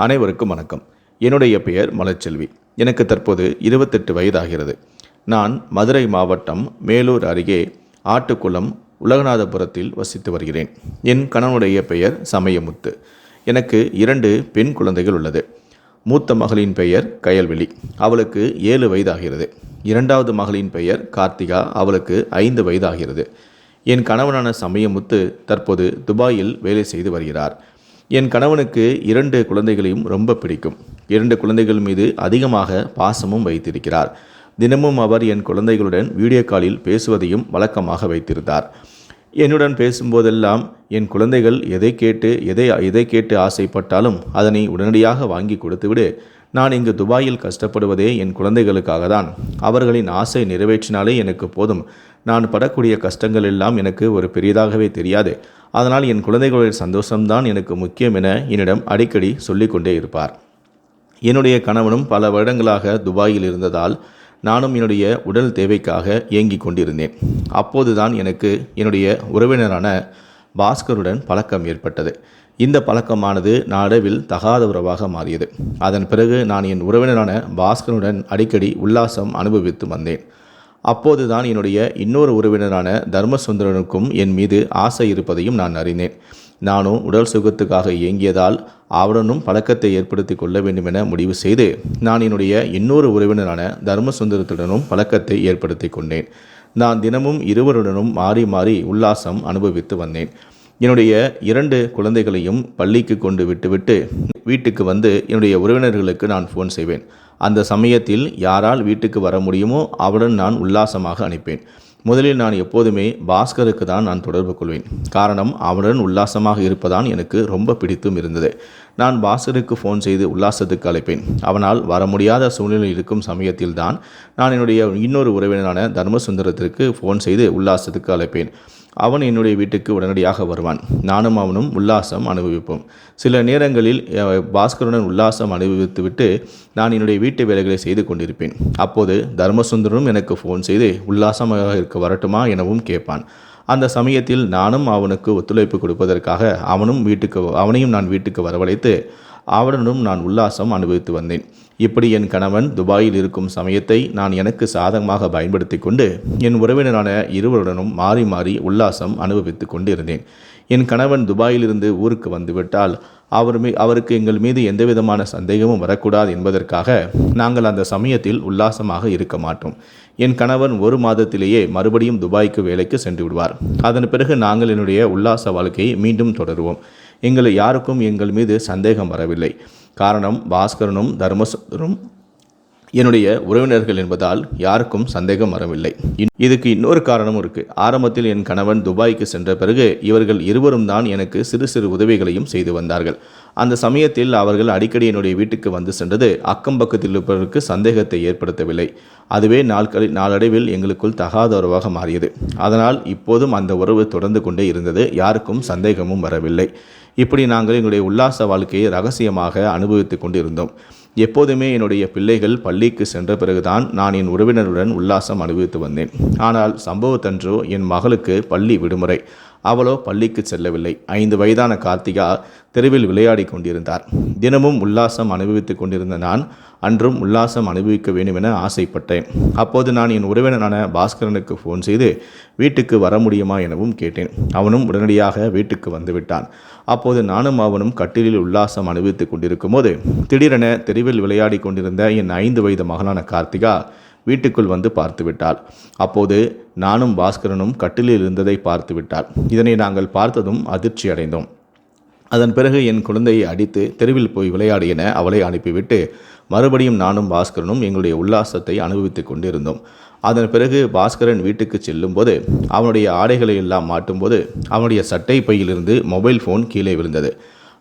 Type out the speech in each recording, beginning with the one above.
அனைவருக்கும் வணக்கம். என்னுடைய பெயர் மலச்செல்வி எனக்கு தற்போது இருபத்தெட்டு வயதாகிறது. நான் மதுரை மாவட்டம் மேலூர் அருகே ஆட்டுக்குளம் உலகநாதபுரத்தில் வசித்து வருகிறேன். என் கணவனுடைய பெயர் சமயமுத்து. எனக்கு இரண்டு பெண் குழந்தைகள் உள்ளது. மூத்த மகளின் பெயர் கயல்விழி. அவளுக்கு ஏழு வயதாகிறது. இரண்டாவது மகளின் பெயர் கார்த்திகா. அவளுக்கு ஐந்து வயதாகிறது. என் கணவனான சமயமுத்து தற்போது துபாயில் வேலை செய்து வருகிறார். என் கணவனுக்கு இரண்டு குழந்தைகளையும் ரொம்ப பிடிக்கும். இரண்டு குழந்தைகள் மீது அதிகமாக பாசமும் வைத்திருக்கிறார். தினமும் அவர் என் குழந்தைகளுடன் வீடியோ காலில் பேசுவதையும் வழக்கமாக வைத்திருந்தார். என்னுடன் பேசும்போதெல்லாம் என் குழந்தைகள் எதை கேட்டு எதை எதை கேட்டு ஆசைப்பட்டாலும் அதனை உடனடியாக வாங்கி கொடுத்துவிடு. நான் இங்கு துபாயில் கஷ்டப்படுவதே என் குழந்தைகளுக்காக தான். அவர்களின் ஆசை நிறைவேற்றினாலே எனக்கு போதும். நான் படக்கூடிய கஷ்டங்கள் எல்லாம் எனக்கு ஒரு பெரியதாகவே தெரியாது. அதனால் என் குழந்தைகளுடைய சந்தோஷம்தான் எனக்கு முக்கியம் என என்னிடம் அடிக்கடி சொல்லிக்கொண்டே இருப்பார். என்னுடைய கணவனும் பல வருடங்களாக துபாயில் இருந்ததால் நானும் என்னுடைய உடல் தேவைக்காக இயங்கிக் கொண்டிருந்தேன். அப்போதுதான் எனக்கு என்னுடைய உறவினரான பாஸ்கருடன் பழக்கம் ஏற்பட்டது. இந்த பழக்கமானது நாடவில் தகாத உறவாக மாறியது. அதன் பிறகு நான் என் உறவினரான பாஸ்கருடன் அடிக்கடி உல்லாசம் அனுபவித்து வந்தேன். அப்போதுதான் என்னுடைய இன்னொரு உறவினரான தர்மசுந்தரனுக்கும் என் மீது ஆசை இருப்பதையும் நான் அறிந்தேன். நானும் உடல் சுகத்துக்காக இயங்கியதால் அவனும் பழக்கத்தை ஏற்படுத்தி கொள்ள வேண்டுமென முடிவு செய்து நான் என்னுடைய இன்னொரு உறவினரான தர்மசுந்தரத்துடனும் பழக்கத்தை ஏற்படுத்தி கொண்டேன். நான் தினமும் இருவருடனும் மாறி மாறி உல்லாசம் அனுபவித்து வந்தேன். என்னுடைய இரண்டு குழந்தைகளையும் பள்ளிக்கு கொண்டு விட்டுவிட்டு வீட்டுக்கு வந்து என்னுடைய உறவினர்களுக்கு நான் ஃபோன் செய்வேன். அந்த சமயத்தில் யாரால் வீட்டுக்கு வர முடியுமோ அவருடன் நான் உல்லாசமாக அனுப்பேன். முதலில் நான் எப்போதுமே பாஸ்கருக்கு தான் நான் தொடர்பு கொள்வேன். காரணம் அவனுடன் உல்லாசமாக இருப்பதான் எனக்கு ரொம்ப பிடித்தும் இருந்தது. நான் பாஸ்கருக்கு ஃபோன் செய்து உல்லாசத்துக்கு அழைப்பேன். அவனால் வர முடியாத சூழ்நிலை இருக்கும் சமயத்தில் தான் நான் என்னுடைய இன்னொரு உறவினரான தர்மசுந்தரத்திற்கு ஃபோன் செய்து உல்லாசத்துக்கு அழைப்பேன். அவன் என்னுடைய வீட்டுக்கு உடனடியாக வருவான். நானும் அவனும் உல்லாசம் அனுபவிப்போம். சில நேரங்களில் பாஸ்கருடன் உல்லாசம் அனுபவித்துவிட்டு நான் என்னுடைய வீட்டு வேலைகளை செய்து கொண்டிருப்பேன். அப்போது தர்மசுந்தரனும் எனக்கு ஃபோன் செய்து உல்லாசமாக இருக்க வரட்டுமா? எனவும் கேட்பான். அந்த சமயத்தில் நானும் அவனுக்கு ஒத்துழைப்பு கொடுப்பதற்காக அவனும் வீட்டுக்கு அவனையும் நான் வீட்டுக்கு வரவழைத்து அவனுடனும் நான் உல்லாசம் அனுபவித்து வந்தேன். இப்படி என் கணவன் துபாயில் இருக்கும் சமயத்தை நான் எனக்கு சாதகமாக பயன்படுத்தி கொண்டு என் உறவினரான இருவருடனும் மாறி மாறி உல்லாசம் அனுபவித்து கொண்டு இருந்தேன் என் கணவன் துபாயிலிருந்து ஊருக்கு வந்துவிட்டால் அவர் மீ அவருக்கு எங்கள் மீது எந்தவிதமான சந்தேகமும் வரக்கூடாது என்பதற்காக நாங்கள் அந்த சமயத்தில் உல்லாசமாக இருக்க மாட்டோம். என் கணவன் ஒரு மாதத்திலேயே மறுபடியும் துபாய்க்கு வேலைக்கு சென்று விடுவார். அதன் பிறகு நாங்கள் என்னுடைய உல்லாச வாழ்க்கையை மீண்டும் தொடருவோம். எங்களை யாருக்கும் எங்கள் மீது சந்தேகம் வரவில்லை. காரணம் பாஸ்கரனும் தர்மசுந்தரும் என்னுடைய உறவினர்கள் என்பதால் யாருக்கும் சந்தேகம் வரவில்லை. இன்- இதுக்கு இன்னொரு காரணமும் இருக்கு. ஆரம்பத்தில் என் கணவன் துபாய்க்கு சென்ற பிறகு இவர்கள் இருவரும் தான் எனக்கு சிறு சிறு உதவிகளையும் செய்து வந்தார்கள். அந்த சமயத்தில் அவர்கள் அடிக்கடி என்னுடைய வீட்டுக்கு வந்து சென்றது அக்கம் பக்கத்தில் இருப்பவருக்கு சந்தேகத்தை ஏற்படுத்தவில்லை. அதுவே நாட்களில் நாளடைவில் எங்களுக்குள் தகாத உறவாக மாறியது. அதனால் இப்போதும் அந்த உறவு தொடர்ந்து கொண்டே இருந்தது. யாருக்கும் சந்தேகமும் வரவில்லை. இப்படி நாங்கள் எங்களுடைய உல்லாச வாழ்க்கையை ரகசியமாக அனுபவித்துக் கொண்டிருந்தோம். எப்போதுமே என்னுடைய பிள்ளைகள் பள்ளிக்கு சென்ற பிறகுதான் நான் என் உறவினருடன் உல்லாசம் அனுபவித்து வந்தேன். ஆனால் சம்பவத்தன்றோ என் மகளுக்கு பள்ளி விடுமுறை. அவளோ பள்ளிக்கு செல்லவில்லை. ஐந்து வயதான கார்த்திகா தெருவில் விளையாடி கொண்டிருந்தார். தினமும் உல்லாசம் அனுபவித்துக் கொண்டிருந்த நான் அன்றும் உல்லாசம் அனுபவிக்க வேண்டும் என ஆசைப்பட்டேன். அப்போது நான் என் உறவினரான பாஸ்கரனுக்கு ஃபோன் செய்து வீட்டுக்கு வர முடியுமா? எனவும் கேட்டேன். அவனும் உடனடியாக வீட்டுக்கு வந்துவிட்டான் அப்போது நானும் அவனும் கட்டிலில் உல்லாசம் அனுபவித்துக் கொண்டிருக்கும் போது திடீரென தெருவில் விளையாடி கொண்டிருந்த என் ஐந்து வயது மகனான கார்த்திகா வீட்டுக்குள் வந்து பார்த்து விட்டாள் அப்போது நானும் பாஸ்கரனும் கட்டிலில் இருந்ததை பார்த்து விட்டாள் இதனை நாங்கள் பார்த்ததும் அதிர்ச்சி அடைந்தோம். அதன் பிறகு என் குழந்தையை அடித்து தெருவில் போய் விளையாடு என அவளை அனுப்பிவிட்டு மறுபடியும் நானும் பாஸ்கரனும் எங்களுடைய உல்லாசத்தை அனுபவித்துக் கொண்டிருந்தோம். அதன் பிறகு பாஸ்கரன் வீட்டுக்கு செல்லும்போது அவனுடைய ஆடைகளை எல்லாம் மாட்டும்போது அவனுடைய சட்டை பையிலிருந்து மொபைல் ஃபோன் கீழே விழுந்தது.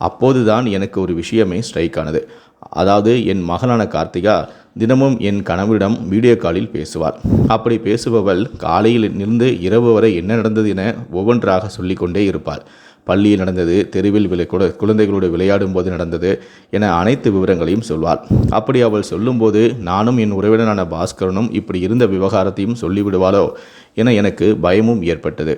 அப்போதுதான் எனக்கு ஒரு விஷயமே ஸ்ட்ரைக் ஆனது. அதாவது என் மகனான கார்த்திகா தினமும் என் கணவரிடம் வீடியோ காலில் பேசுவார். அப்படி பேசுபவள் காலையில் இருந்து இரவு வரை என்ன நடந்தது என ஒவ்வொன்றாக சொல்லிக்கொண்டே இருப்பார் பள்ளியில் நடந்தது தெருவில் விளை குழந்தைகளோடு விளையாடும் போது நடந்தது என அனைத்து விவரங்களையும் சொல்வாள். அப்படி அவள் சொல்லும்போது நானும் என் உறவினரான பாஸ்கரனும் இப்படி இருந்த விவகாரத்தையும் சொல்லிவிடுவாளோ என எனக்கு பயமும் ஏற்பட்டது.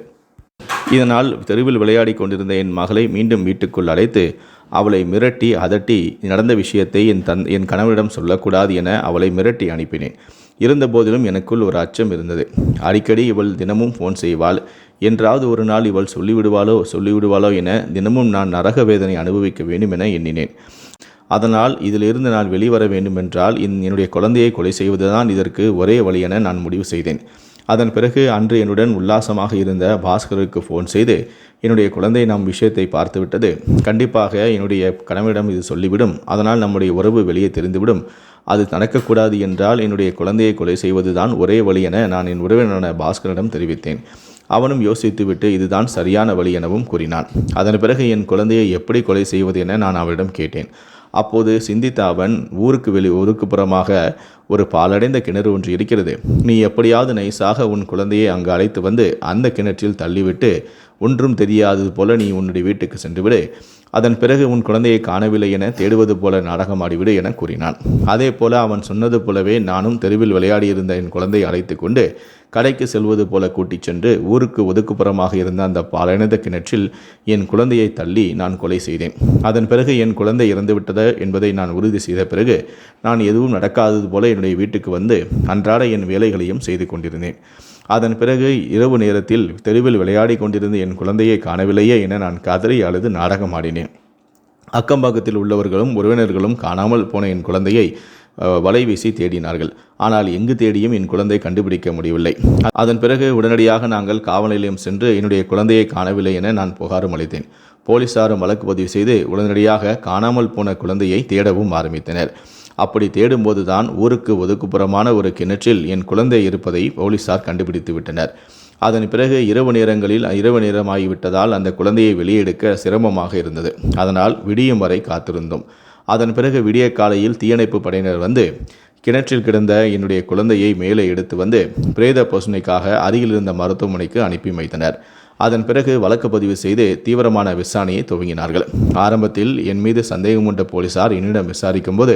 இதனால் தெருவில் விளையாடி கொண்டிருந்த என் மகளை மீண்டும் வீட்டுக்குள் அழைத்து அவளை மிரட்டி அதட்டி நடந்த விஷயத்தை என் தன் என் கணவரிடம் சொல்லக்கூடாது என அவளை மிரட்டி அனுப்பினேன். இருந்தபோதிலும் எனக்குள் ஒரு அச்சம் இருந்தது. அடிக்கடி இவள் தினமும் ஃபோன் செய்வாள். என்றாவது ஒரு நாள் இவள் சொல்லிவிடுவாளோ சொல்லிவிடுவாளோ என தினமும் நான் நரக வேதனை அனுபவிக்க வேண்டும் என எண்ணினேன். அதனால் இதிலிருந்து நான் வெளிவர வேண்டுமென்றால் என் என்னுடைய குழந்தையை கொலை செய்வதுதான் இதற்கு ஒரே வழி என நான் முடிவு செய்தேன். அதன் பிறகு அன்று என்னுடன் உல்லாசமாக இருந்த பாஸ்கருக்கு ஃபோன் செய்து என்னுடைய குழந்தை நம் விஷயத்தை பார்த்துவிட்டது. கண்டிப்பாக என்னுடைய கணவனிடம் இது சொல்லிவிடும். அதனால் நம்முடைய உறவு வெளியே தெரிந்துவிடும். அது நடக்கக்கூடாது என்றால் என்னுடைய குழந்தையை கொலை செய்வதுதான் ஒரே வழி என நான் என் உறவினரான பாஸ்கரிடம் தெரிவித்தேன். அவனும் யோசித்துவிட்டு இதுதான் சரியான வழி எனவும் கூறினான். அதன் பிறகு என் குழந்தையை எப்படி கொலை செய்வது என நான் அவரிடம் கேட்டேன். அப்போது சிந்தித்த அவன் ஊருக்கு வெளி ஒதுக்குப்புறமாக ஒரு பாலடைந்த கிணறு ஒன்று இருக்கிறது. நீ எப்படியாவது நைஸாக உன் குழந்தையை அங்கு அழைத்து வந்து அந்த கிணற்றில் தள்ளிவிட்டு ஒன்றும் தெரியாதது போல நீ உன்னுடைய வீட்டுக்கு சென்றுவிடு அதன் பிறகு உன் குழந்தையை காணவில்லை என தேடுவது போல நாடகமாடிவிடு என கூறினான். அதே போல அவன் சொன்னது போலவே நானும் தெருவில் விளையாடியிருந்த என் குழந்தையை அழைத்து கொண்டு கடைக்கு செல்வது போல கூட்டிச் சென்று ஊருக்கு ஒதுக்குப்புறமாக இருந்த அந்த பாலடைந்த கிணற்றில் என் குழந்தையை தள்ளி நான் கொலை செய்தேன். அதன் பிறகு என் குழந்தை இறந்துவிட்டது என்பதை நான் உறுதி செய்த பிறகு நான் எதுவும் நடக்காதது போல என்னுடைய வீட்டுக்கு வந்து அன்றாட என் வேலைகளையும் செய்து கொண்டிருந்தேன். அதன் பிறகு இரவு நேரத்தில் தெருவில் விளையாடி கொண்டிருந்த என் குழந்தையை காணவில்லையே என நான் கதறி அழுது நாடகமாடினேன் அக்கம்பக்கத்தில் உள்ளவர்களும் உறவினர்களும் காணாமல் போன என் குழந்தையை வலை வீசி தேடினார்கள். ஆனால் எங்கு தேடியும் என் குழந்தை கண்டுபிடிக்க முடியவில்லை. அதன் பிறகு உடனடியாக நாங்கள் காவல் நிலையம் சென்று என்னுடைய குழந்தையை காணவில்லை என நான் புகாரும் அளித்தேன். போலீசாரும் வழக்கு பதிவு செய்து உடனடியாக காணாமல் போன குழந்தையை தேடவும் ஆரம்பித்தனர். அப்படி தேடும்போது தான் ஊருக்கு ஒதுக்குப்புறமான ஒரு கிணற்றில் என் குழந்தை இருப்பதை போலீசார் கண்டுபிடித்து விட்டனர். அதன் பிறகு இரவு நேரங்களில் இரவு நேரமாகிவிட்டதால் அந்த குழந்தையை வெளியெடுக்க சிரமமாக இருந்தது. அதனால் விடியும் வரை காத்திருந்தோம். அதன் பிறகு விடிய காலையில் தீயணைப்பு படையினர் வந்து கிணற்றில் கிடந்த என்னுடைய குழந்தையை மேலே எடுத்து வந்து பிரேத பசுனைக்காக அருகில் இருந்த மருத்துவமனைக்கு அனுப்பி வைத்தனர். அதன் பிறகு வழக்கு பதிவு செய்து தீவிரமான விசாரணையை துவங்கினார்கள். ஆரம்பத்தில் என் மீது சந்தேகம் கொண்ட போலீசார் என்னிடம் விசாரிக்கும் போது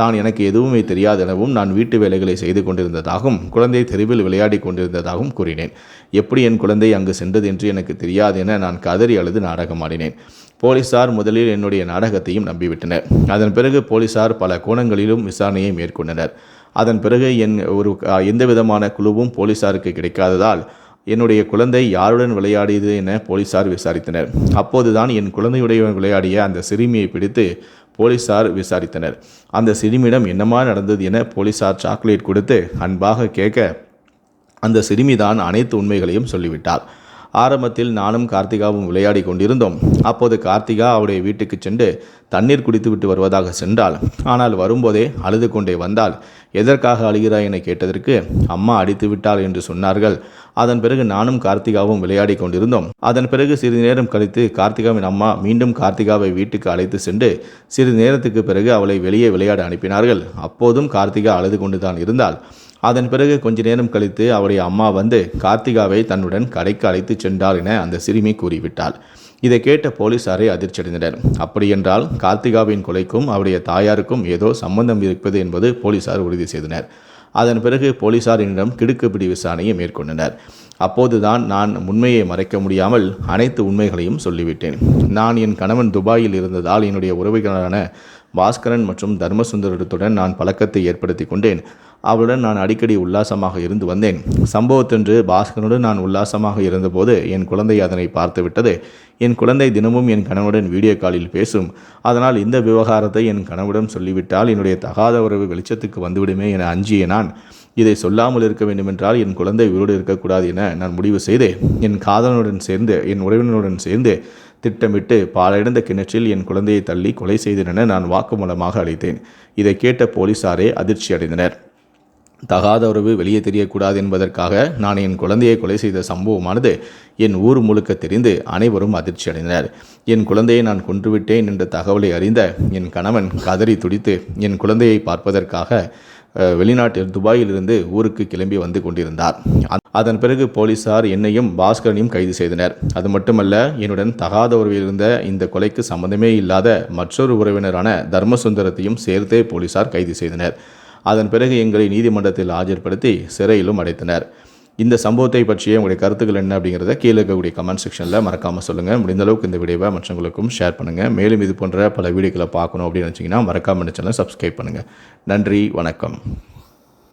தான் எனக்கு எதுவுமே தெரியாது எனவும் நான் வீட்டு வேலைகளை செய்து கொண்டிருந்ததாகவும் குழந்தை தெருவில் விளையாடி கொண்டிருந்ததாகவும் கூறினேன். எப்படி என் குழந்தை அங்கு சென்றது என்று எனக்கு தெரியாது என நான் கதறி அழுது நாடகமாடினேன். போலீசார் முதலில் என்னுடைய நாடகத்தையும் நம்பிவிட்டனர். அதன் பிறகு போலீசார் பல கோணங்களிலும் விசாரணையை மேற்கொண்டனர். அதன் பிறகு என் ஒரு எந்த விதமான குழுவும் போலீசாருக்கு கிடைக்காததால் என்னுடைய குழந்தை யாருடன் விளையாடியது என போலீசார் விசாரித்தனர். அப்போதுதான் என் குழந்தையுடைய விளையாடிய அந்த சிறுமியை பிடித்து போலீசார் விசாரித்தனர். அந்த சிறுமியிடம் என்னமா நடந்தது என போலீசார் சாக்லேட் கொடுத்து அன்பாக கேட்க அந்த சிறுமிதான் அனைத்து உண்மைகளையும் சொல்லிவிட்டார் ஆரம்பத்தில் நானும் கார்த்திகாவும் விளையாடி கொண்டிருந்தோம். அப்போது கார்த்திகா அவருடைய வீட்டுக்கு சென்று தண்ணீர் குடித்துவிட்டு வருவதாக சென்றாள். ஆனால் வரும்போதே அழுது கொண்டே வந்தாள். எதற்காக அழுகிறாய்? என கேட்டதற்கு அம்மா அடித்து விட்டாள் என்று சொன்னார்கள். அதன் பிறகு நானும் கார்த்திகாவும் விளையாடி கொண்டிருந்தோம். அதன் பிறகு சிறிது நேரம் கழித்து கார்த்திகாவின் அம்மா மீண்டும் கார்த்திகாவை வீட்டுக்கு அழைத்து சென்று சிறிது நேரத்துக்கு பிறகு அவளை வெளியே விளையாட அனுப்பினார்கள். அப்போதும் கார்த்திகா அழுது கொண்டுதான் இருந்தாள். அதன் பிறகு கொஞ்ச நேரம் கழித்து அவருடைய அம்மா வந்து கார்த்திகாவை தன்னுடன் கடைக்கு அழைத்துச் சென்றார் என அந்த சிறுமி கூறிவிட்டாள். இதை கேட்ட போலீசாரை அதிர்ச்சியடைந்தனர். அப்படியென்றால் கார்த்திகாவின் கொலைக்கும் அவருடைய தாயாருக்கும் ஏதோ சம்பந்தம் இருப்பது என்பது போலீசார் உறுதி செய்தனர். அதன் பிறகு போலீசாரினிடம் கிடுக்குப்பிடி விசாரணையை மேற்கொண்டனர். அப்போதுதான் நான் உண்மையை மறைக்க முடியாமல் அனைத்து உண்மைகளையும் சொல்லிவிட்டேன். நான் என் கணவன் துபாயில் இருந்ததால் என்னுடைய உறவினரான பாஸ்கரன் மற்றும் தர்மசுந்தரத்துடன் நான் பழக்கத்தை ஏற்படுத்தி கொண்டேன். அவளுடன் நான் அடிக்கடி உல்லாசமாக இருந்து வந்தேன். சம்பவத்தன்று பாஸ்கரனுடன் நான் உல்லாசமாக இருந்தபோது என் குழந்தை அதனை பார்த்துவிட்டது. என் குழந்தை தினமும் என் கணவனுடன் வீடியோ காலில் பேசும். அதனால் இந்த விவகாரத்தை என் கணவனிடம் சொல்லிவிட்டால் என்னுடைய தகாத உறவு வெளிச்சத்துக்கு வந்துவிடுமே என அஞ்சிய நான். இதை சொல்லாமல் இருக்க வேண்டுமென்றால் என் குழந்தை உயிரோடு இருக்கக்கூடாது என நான் முடிவு செய்து என் காதலனுடன் சேர்ந்து என் உறவினருடன் சேர்ந்து திட்டமிட்டு பாலடைந்த கிணற்றில் என் குழந்தையை தள்ளி கொலை செய்தேன் என நான் வாக்குமூலமாக அளித்தேன் இதை கேட்ட போலீசாரே அதிர்ச்சி அடைந்தனர் தகாத உறவு வெளியே தெரியக்கூடாது என்பதற்காக நான் என் குழந்தையை கொலை செய்த சம்பவமானது என் ஊர் முழுக்க தெரிந்து அனைவரும் அதிர்ச்சி அடைந்தனர். என் குழந்தையை நான் கொன்றுவிட்டேன் என்ற தகவலை அறிந்த என் கணவன் கதறி துடித்து என் குழந்தையை பார்ப்பதற்காக வெளிநாட்டில் துபாயிலிருந்து ஊருக்கு கிளம்பி வந்து கொண்டிருந்தார். அதன் பிறகு போலீசார் என்னையும் பாஸ்கரனையும் கைது செய்தனர். அது மட்டுமல்ல என்னுடன் தகாத உறவில் இருந்த இந்த கொலைக்கு சம்பந்தமே இல்லாத மற்றொரு உறவினரான தர்மசுந்தரத்தையும் சேர்த்தே போலீசார் கைது செய்தனர். அதன் பிறகு எங்களை நீதிமன்றத்தில் ஆஜர்படுத்தி சிறையிலும் அடைத்தனர். இந்த சம்பவத்தை பற்றிய உங்களுடைய கருத்துக்கள் என்ன அப்படிங்கிறத கீழே இருக்கக்கூடிய கமெண்ட் செக்ஷனில் மறக்காமல் சொல்லுங்கள் முடிந்த அளவுக்கு இந்த வீடியோவை மற்றவங்களுக்கும் ஷேர் பண்ணுங்கள் மேலும் இது போன்ற பல வீடியோக்களை பார்க்கணும் அப்படின்னு நினச்சிங்கன்னா மறக்காமல் இந்த சேனலை சப்ஸ்கிரைப் பண்ணுங்கள் நன்றி வணக்கம்.